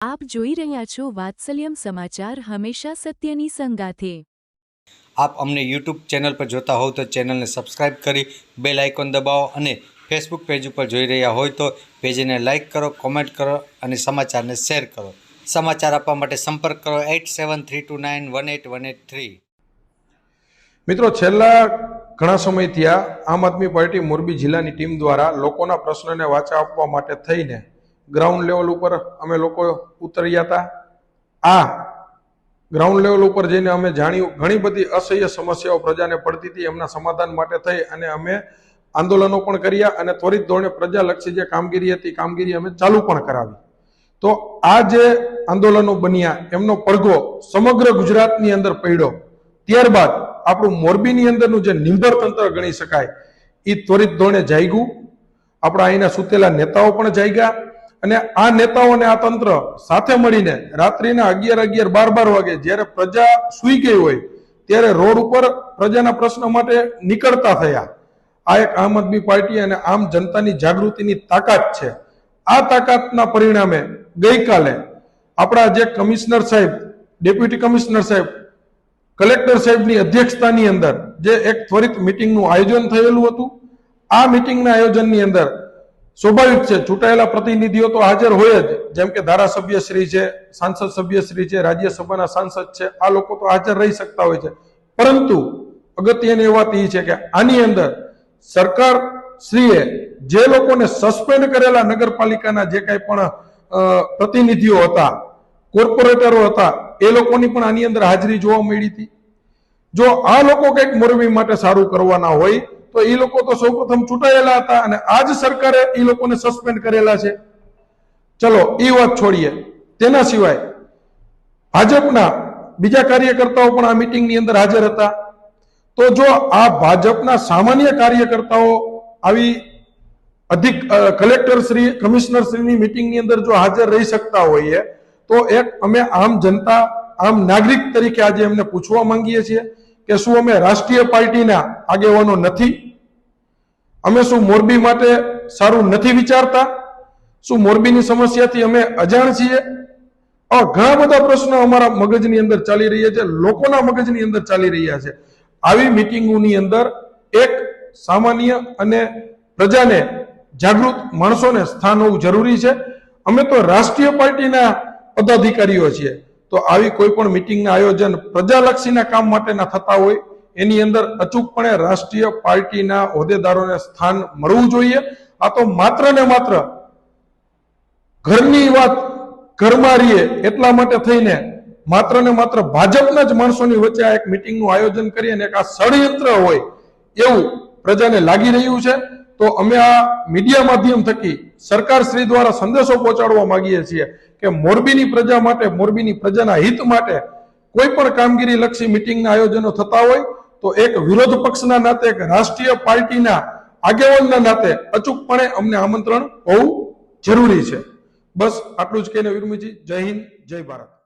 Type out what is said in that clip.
આપ જોઈ રહ્યા છો વાત્સલ્યમ સમાચાર હંમેશા સત્યની સંગાથે. આપ અમને યુટ્યુબ ચેનલ પર જોતા હોવ તો ચેનલને સબસ્ક્રાઇબ કરી બેલ આઇકોન દબાવો અને ફેસબુક પેજ ઉપર જોઈ રહ્યા હોય તો પેજને લાઇક કરો કોમેન્ટ કરો અને સમાચારને શેર કરો. સમાચાર આપવા માટે સંપર્ક કરો eight seven three two nine one eight one eight three. મિત્રો છેલ્લા ઘણા સમયથી આ આમ આદમી પાર્ટી મોરબી જિલ્લાની ટીમ દ્વારા લોકોના પ્રશ્નોને વાચા આપવા માટે થઈને ગ્રાઉન્ડ લેવલ ઉપર અમે લોકો ઉતર્યા હતા. આ ગ્રાઉન્ડ લેવલ ઉપર જઈને અમે જાણ્યું, ઘણી બધી અસહ્ય સમસ્યાઓ પ્રજાને પડતી હતી, એમના સમાધાન માટે થઈ અને અમે આંદોલનો પણ કર્યા અને ત્વરિત ધોરણે પ્રજાલક્ષી જે કામગીરી હતી, કામગીરી અમે ચાલુ પણ કરાવી. તો આ જે આંદોલનો બન્યા, એમનો પડઘો સમગ્ર ગુજરાતની અંદર પડ્યો. ત્યારબાદ આપણું મોરબીની અંદરનું જે નિંભર તંત્ર ગણી શકાય એ ત્વરિત ધોરણે જાગ્યું. આપણા અહીંના સુતેલા નેતાઓ પણ જાગ્યા. અને આ નેતાઓ અને આ તંત્ર સાથે મળીને રાત્રિના અગિયાર અગિયાર બાર બાર વાગે જ્યારે પ્રજા સૂઈ ગઈ હોય, ત્યારે રોડ ઉપર પ્રજાના પ્રશ્નો માટે નીકળતા થયા. આ એક આમ આદમી પાર્ટી અને આમ જનતાની જાગૃતિની તાકાત છે. આ તાકાતના પરિણામે ગઈકાલે આપણા જે કમિશનર સાહેબ, ડેપ્યુટી કમિશનર સાહેબ, કલેક્ટર સાહેબની અધ્યક્ષતાની અંદર જે એક ત્વરિત મિટિંગનું આયોજન થયેલું હતું, આ મિટિંગના આયોજનની અંદર સ્વાભાવિક છે, ચૂંટાયેલા પ્રતિનિધિઓ તો હાજર હોય જ. જેમ કે ધારાસભ્ય શ્રી છે, સાંસદ સભ્ય શ્રી છે, રાજ્યસભાના સાંસદ છે, આ લોકો તો હાજર રહી શકતા હોય છે. પરંતુ અગત્યની વાત એ છે કે આની અંદર સરકાર શ્રીએ જે લોકોને સસ્પેન્ડ કરેલા નગરપાલિકાના જે કાંઈ પણ પ્રતિનિધિઓ હતા, કોર્પોરેટરો હતા, એ લોકોની પણ આની અંદર હાજરી જોવા મળી હતી. જો આ લોકો કંઈક મોરબી માટે સારું કરવાના હોય તો એ લોકો તો સૌપ્રથમ ચૂંટાયેલા હતા અને આજ સરકારે એ લોકોને સસ્પેન્ડ કરેલા છે. ચલો એ વાત છોડીએ. તેના સિવાય ભાજપના બીજા કાર્યકર્તાઓ પણ આ મિટિંગની અંદર હાજર હતા. તો જો આ ભાજપના સામાન્ય કાર્યકર્તાઓ આવી અધિક કલેક્ટર શ્રી કમિશનર શ્રીની મિટિંગની અંદર જો હાજર રહી શકતા હોઈએ, તો એક અમે આમ જનતા, આમ નાગરિક તરીકે આજે એમને પૂછવા માંગીએ છીએ કે શું અમે રાષ્ટ્રીય પાર્ટીના આગેવાનો નથી? અમે શું મોરબી માટે સારું નથી વિચારતા? શું મોરબીની સમસ્યાથી અમે અજાણ છીએ? આવા ઘણા બધા પ્રશ્નો અમારા મગજની અંદર ચાલી રહ્યા છે, લોકોના મગજની અંદર ચાલી રહ્યા છે. આવી મિટિંગોની અંદર એક સામાન્ય અને પ્રજાને જાગૃત માણસોને સ્થાન હોવું જરૂરી છે. અમે તો રાષ્ટ્રીય પાર્ટીના પદાધિકારીઓ છીએ. તો આવી કોઈ પણ મિટિંગના આયોજન પ્રજાલક્ષીના કામ માટેના થતા હોય એની અંદર અચૂકપણે રાષ્ટ્રીય પાર્ટીના હોદ્દેદારોને સ્થાન મળવું જોઈએ. આ તો માત્ર ને માત્ર ઘરની વાત ઘરમાં રહીએ એટલા માટે થઈને માત્ર ને માત્ર ભાજપના જ માણસોની વચ્ચે આ એક મિટિંગનું આયોજન કરી અને એક આ ષડયંત્ર હોય એવું પ્રજાને લાગી રહ્યું છે. તો અમે આ મીડિયા માધ્યમ થકી સરકાર શ્રી દ્વારા સંદેશો પહોંચાડવા માંગીએ છીએ કે મોરબીની પ્રજા માટે, મોરબીની પ્રજાના હિત માટે કોઈ પણ કામગીરી લક્ષી મિટિંગના આયોજનો થતા હોય તો એક વિરોધ પક્ષના નાતે, એક રાષ્ટ્રીય પાર્ટીના આગેવાનના નાતે અચૂકપણે અમને આમંત્રણ હોવું જરૂરી છે. બસ આટલું જ કહીને વિરમીજી, જય હિન્દ, જય ભારત.